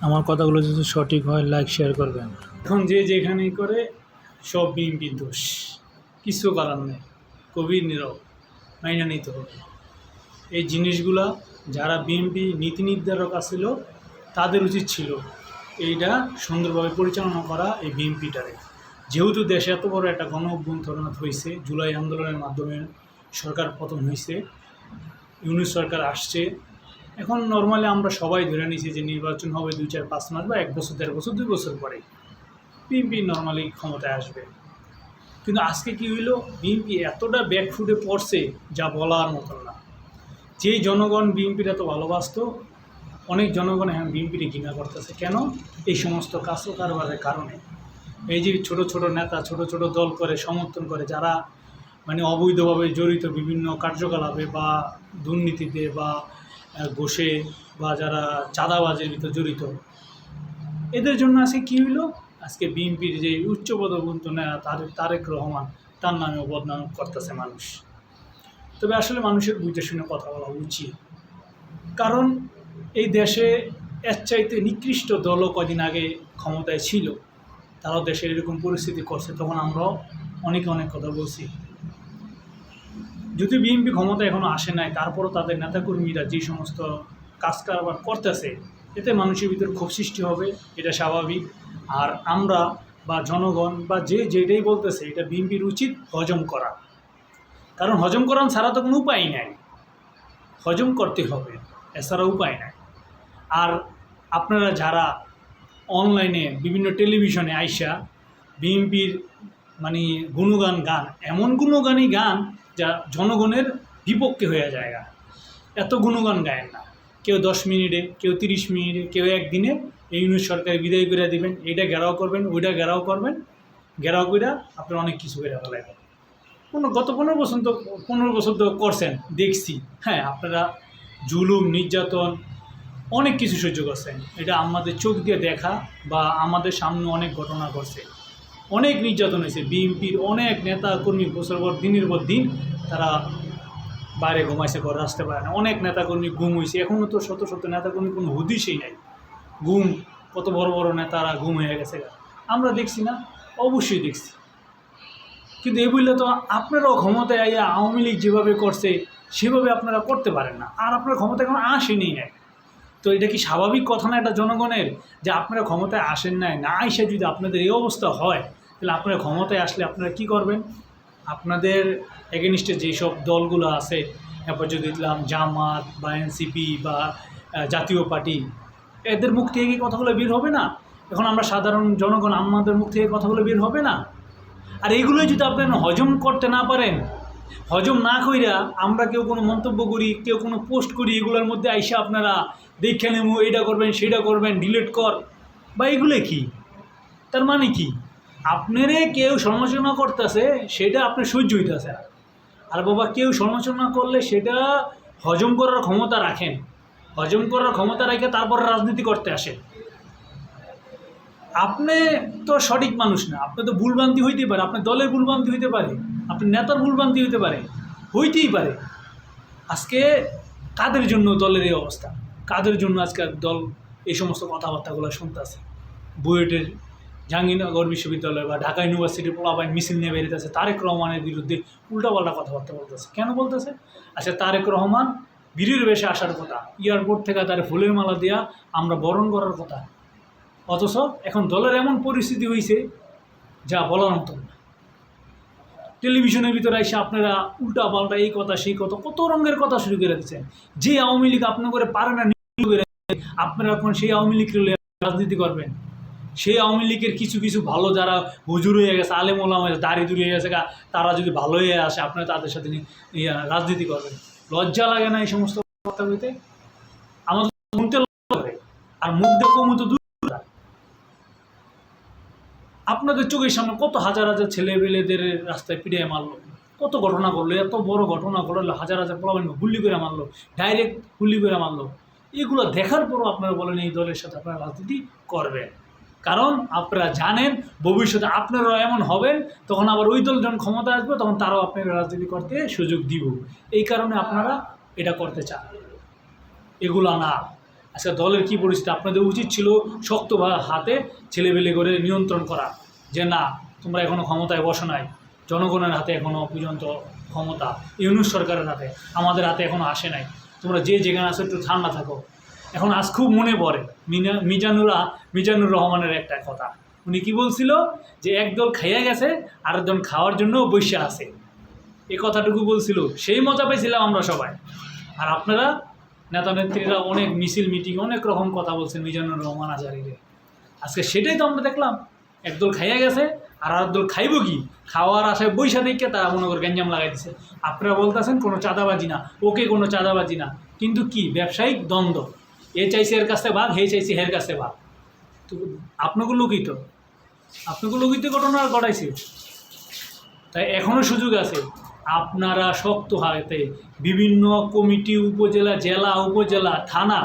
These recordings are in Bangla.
আমার কথাগুলো যদি সঠিক হয় লাইক শেয়ার করবেন। এখন যে যেখানেই করে, সব বিএনপি দোষ। কিছু করার নেই। কবির নীরব। মাইনা নিতে হবে। এই জিনিসগুলা যারা বিএনপি নীতি নির্ধারক আছিল, তাদের উচিত ছিল এইটা সুন্দরভাবে পরিচালনা করা এই বিএনপিটারে। যেহেতু দেশে এত বড় একটা গণ অভ্যুত্থান হয়েছে জুলাই আন্দোলনের মাধ্যমে সরকার পতন হয়েছে ইউনিট সরকার আসছে এখন নর্মালি আমরা সবাই ধরে নিছি যে নির্বাচন হবে দুই চার পাঁচ মাস বা এক বছর, দেড় বছর, দুই বছর পরে বিএনপি নর্মালি ক্ষমতায় আসবে। কিন্তু আজকে কি হইল? বিএনপি এতটা ব্যাকফুটে পড়ছে যা বলার মতন না। যেই জনগণ বিএনপির এত ভালোবাসতো, অনেক জনগণ এখন বিএনপির ঘৃণা করতেছে। কেন? এই সমস্ত কাজ কারবারের কারণে। এই যে ছোট ছোট নেতা, ছোট ছোট দল করে সমর্থন করে, যারা মানে অবৈধভাবে জড়িত বিভিন্ন কার্যকলাপে বা দুর্নীতিতে বা ঘুষে বা যারা চাঁদাবাজের ভিতর জড়িত, এদের জন্য আজকে কী হইল? আজকে বিএনপির যে উচ্চপদবন্ত নেতা তারেক তারেক রহমান, তার নামেও বদনাম করতেছে মানুষ। তবে আসলে মানুষের বুঝে শুনে কথা বলা উচিত। কারণ এই দেশে এর চাইতে নিকৃষ্ট দলও কদিন আগে ক্ষমতায় ছিল। তারাও দেশে এরকম পরিস্থিতি করছে, তখন আমরাও অনেকে অনেক কথা বলছি। যদি বিএনপি ক্ষমতা এখনও আসে নাই, তারপরও তাদের নেতাকর্মীরা যে সমস্ত কাজ কারবার করতেছে, এতে মানুষের ভিতর ক্ষোভ সৃষ্টি হবে, এটা স্বাভাবিক। আর আমরা বা জনগণ বা যে যেটাই বলতেছে, এটা বিএনপির উচিত হজম করা। কারণ হজম করান ছাড়া তো কোনো উপায় নাই। হজম করতে হবে, এছাড়া উপায় নাই। আর আপনারা যারা অনলাইনে বিভিন্ন টেলিভিশনে আইসা বিএনপির মানে গুণগান গান, এমন গুণগানই গান যা জনগণের বিপক্ষে হয়ে যায় এত গুণগান গায়েন না। কেউ দশ মিনিটে, কেউ তিরিশ মিনিটে, কেউ একদিনে এই ইউনিট সরকার বিদায় করে দিবেন, এইটা ঘেরাও করবেন, ওইটা ঘেরাও করবেন, ঘেরাও করে আপনার অনেক কিছু করে ফেলাবেন কোনো গত পনেরো বছর তো, পনেরো বছর তো করছেন, দেখছি। হ্যাঁ আপনারা জুলুম, নির্যাতন, অনেক কিছু সহ্য করছেন। এটা আমাদের চোখ দিয়ে দেখা বা আমাদের সামনে অনেক ঘটনা ঘটছে। অনেক নির্যাতন হয়েছে। বিএনপির অনেক নেতা, কর্মী বছর পর দিনের পর দিন তারা বাইরে ঘুমাইছে, ঘরে আসতে পারে না। অনেক নেতাকর্মী গুম হয়েছে। এখনও তো শত শত নেতাকর্মী কোনো হুদিসই নাই। গুম, কত বড় বড় নেতারা গুম হয়ে গেছে আমরা দেখছি না, অবশ্যই দেখছি। কিন্তু এই বললে তো আপনারাও ক্ষমতায় আইয়া আওয়ামী লীগ যেভাবে করছে, সেভাবে আপনারা করতে পারেন না। আর আপনার ক্ষমতা এখন আসেনি নাই তো এটা কি স্বাভাবিক কথা না এটা জনগণের? যে আপনারা ক্ষমতায় আসেন নাই, না এসে যদি আপনাদের এই অবস্থা হয় তাহলে আপনারা ক্ষমতায় আসলে আপনারা কি করবেন? আপনাদের এগেনিস্টে যেসব দলগুলো আছে যদি দিলাম জামাত বা এনসিপি বা জাতীয় পার্টি, এদের মুখ থেকে কথাগুলো বের হবে না? এখন আমরা সাধারণ জনগণ, আমাদের মুখ থেকে কথাগুলো বের হবে না? আর এইগুলোই যদি আপনারা হজম করতে না পারেন, হজম না কইরা আমরা কেউ কোনো মন্তব্য করি, কেউ কোনো পোস্ট করি, এগুলোর মধ্যে আইসা আপনারা দেখে নেব এটা করবেন, সেটা করবেন, ডিলিট কর, বা এগুলো কি? তার মানে কি? আপনারে কেউ সমালোচনা করতেছে, সেটা আপনার সহ্য হইতেছে না। আর বাবা, কেউ সমালোচনা করলে সেটা হজম করার ক্ষমতা রাখেন। হজম করার ক্ষমতা রেখে তারপর রাজনীতি করতে আসেন। আপনি তো সঠিক মানুষ না, আপনি তো ভুলভ্রান্তি হইতেই পারে আপনার দলের ভুলভ্রান্তি হইতে পারে আপনার নেতার ভুলভ্রান্তি হইতে পারে, হইতেই পারে। আজকে কাদের জন্য দলের এই অবস্থা? কাদের জন্য আজকে দল এই সমস্ত কথাবার্তাগুলো শুনতেছে? বুয়েটের জাহাঙ্গীরনগর বিশ্ববিদ্যালয় বা ঢাকা ইউনিভার্সিটির পোলাবাইন মিছিল নিয়ে বেরিয়েছে তারেক রহমানের বিরুদ্ধে উল্টাপাল্টা কথাবার্তা বলতেছে। কেন বলতেছে? আচ্ছা তারেক রহমান বীরের বেশে আসার কথা। এয়ারপোর্ট থেকে তার ফুলের মালা দেওয়া আমরা বরণ করার কথা। অথচ এখন দলের এমন পরিস্থিতি হয়েছে যা বলার মতন না। টেলিভিশনের ভিতরে এসে আপনারা উল্টা পাল্টা এই কথা, সেই কথা, কত রঙের কথা শুরু করে দিচ্ছেন। যে আওয়ামী লীগ আপনার করে পারে না আপনারা এখন সেই আওয়ামী লীগকে রাজনীতি করবেন। সেই আওয়ামী লীগের কিছু কিছু ভালো যারা হুজুর হয়ে গেছে, আলেম ওলাম হয়ে গেছে, দাড়ি দূরে হয়ে গেছে তারা যদি ভালো হয়ে আসে, আপনারা তাদের সাথে রাজনীতি করবেন। লজ্জা লাগে না এই সমস্ত কথা বলতে? আমাদের শুনতে লজ্জা আর মুখ দেখো মতো দূর আপনাদের চোখের সামনে কত হাজার হাজার ছেলে পেলেদের রাস্তায় পিড়িয়ে মারলো। কত ঘটনা করল এত বড় ঘটনা ঘটলো, হাজার হাজার প্রবলেম গুল্লি করে মারলো ডাইরেক্ট গুল্লি করে মারলো। এগুলো দেখার পরও আপনারা বলেন এই দলের সাথে আপনারা রাজনীতি করবেন। কারণ আপনারা জানেন, ভবিষ্যতে আপনারাও এমন হবেন, তখন আবার ওই দল যখন ক্ষমতা আসবে, তখন তারাও আপনারা রাজনীতি করতে সুযোগ দিব। এই কারণে আপনারা এটা করতে চান। এগুলো না। আচ্ছা দলের কী পরিস্থিতি? আপনাদের উচিত ছিল শক্ত হাতে ছেলেবেলে করে নিয়ন্ত্রণ করা। যে না, তোমরা এখনও ক্ষমতায় বসো নাই। জনগণের হাতে এখনও পর্যন্ত ক্ষমতা, ইউনুস সরকারের হাতে। আমাদের হাতে এখনও আসে নাই। তোমরা যে যেখানে আছো একটু ঠান্ডা থাকো। এখন আজ খুব মনে পড়ে মিনা মিজানুরা মিজানুর রহমানের একটা কথা। উনি কি বলছিল? যে একদল খাইয়া গেছে আরেকজন খাওয়ার জন্য বসে আছে। এই কথাটুকু বলছিল। সেই মজা পাইছিলাম আমরা সবাই। আর আপনারা, নেতা নেত্রীরা অনেক মিছিল, মিটিং, অনেক রকম কথা বলছেন মিজানুর রহমান আজারিরে। আজকে সেটাই তো আমরা দেখলাম। একদল খাইয়া গেছে, আর আরেকদল খাইব কি? খাওয়ার আশায় বৈশা দেখে তারা মনে করে গ্যাঞ্জাম লাগাই দিছে। আপনারা বলতেছেন কোনো চাঁদাবাজি না। ওকে কোনো চাঁদাবাজি না। কিন্তু কি? ব্যবসায়িক দ্বন্দ্ব। এ চাইছে এর কাছে ভাগ হে চাইছে হের কাছে ভাগ তো আপনাকে লুকিত। আপনাকে লুকিত ঘটনা ঘটাইছে। তাই এখনও সুযোগ আছে। আপনারা শক্ত হাতে বিভিন্ন কমিটি, উপজেলা, জেলা, উপজেলা, থানা,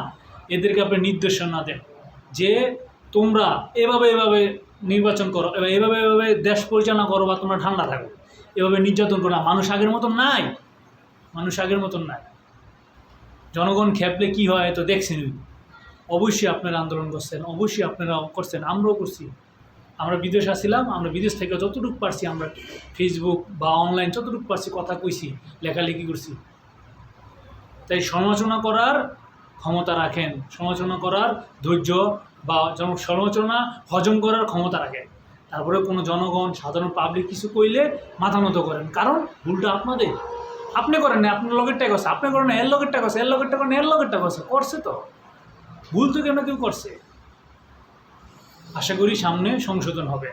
এদেরকে আপনি নির্দেশনা দেন যে তোমরা এভাবে এভাবে নির্বাচন করো এবার এভাবে এভাবে দেশ পরিচালনা করো বা তোমরা ঠান্ডা থাকো। এভাবে নির্যাতন করো মানুষ আগের মতন নাই। মানুষ আগের মতন নাই। জনগণ খেপলে কি হয় তো দেখছেন অবশ্যই আপনারা আন্দোলন করছেন, অবশ্যই আপনারা করছেন, আমরাও করছি। আমরা বিদেশ আসছিলাম আমরা বিদেশ থেকে যতটুকু পারছি আমরা ফেসবুক বা অনলাইন যতটুকু পারছি কথা কইছি, লেখালেখি করছি। তাই সমালোচনা করার ক্ষমতা রাখেন, সমালোচনা করার ধৈর্য বা জন সমালোচনা হজম করার ক্ষমতা রাখেন। তারপরে কোনো জনগণ, সাধারণ পাবলিক কিছু কইলে মাথা মতো করেন। কারণ ভুলটা আপনাদের। আপনি করেন না আপনার লগের টাকা আছে আপনি করেন না এর লগের টাকা আছে এর লগের করেন এর লগের টাকা আছে করছে তো। ভুল তো কেন কেউ করছে? আশা করি সামনে সংশোধন হবে।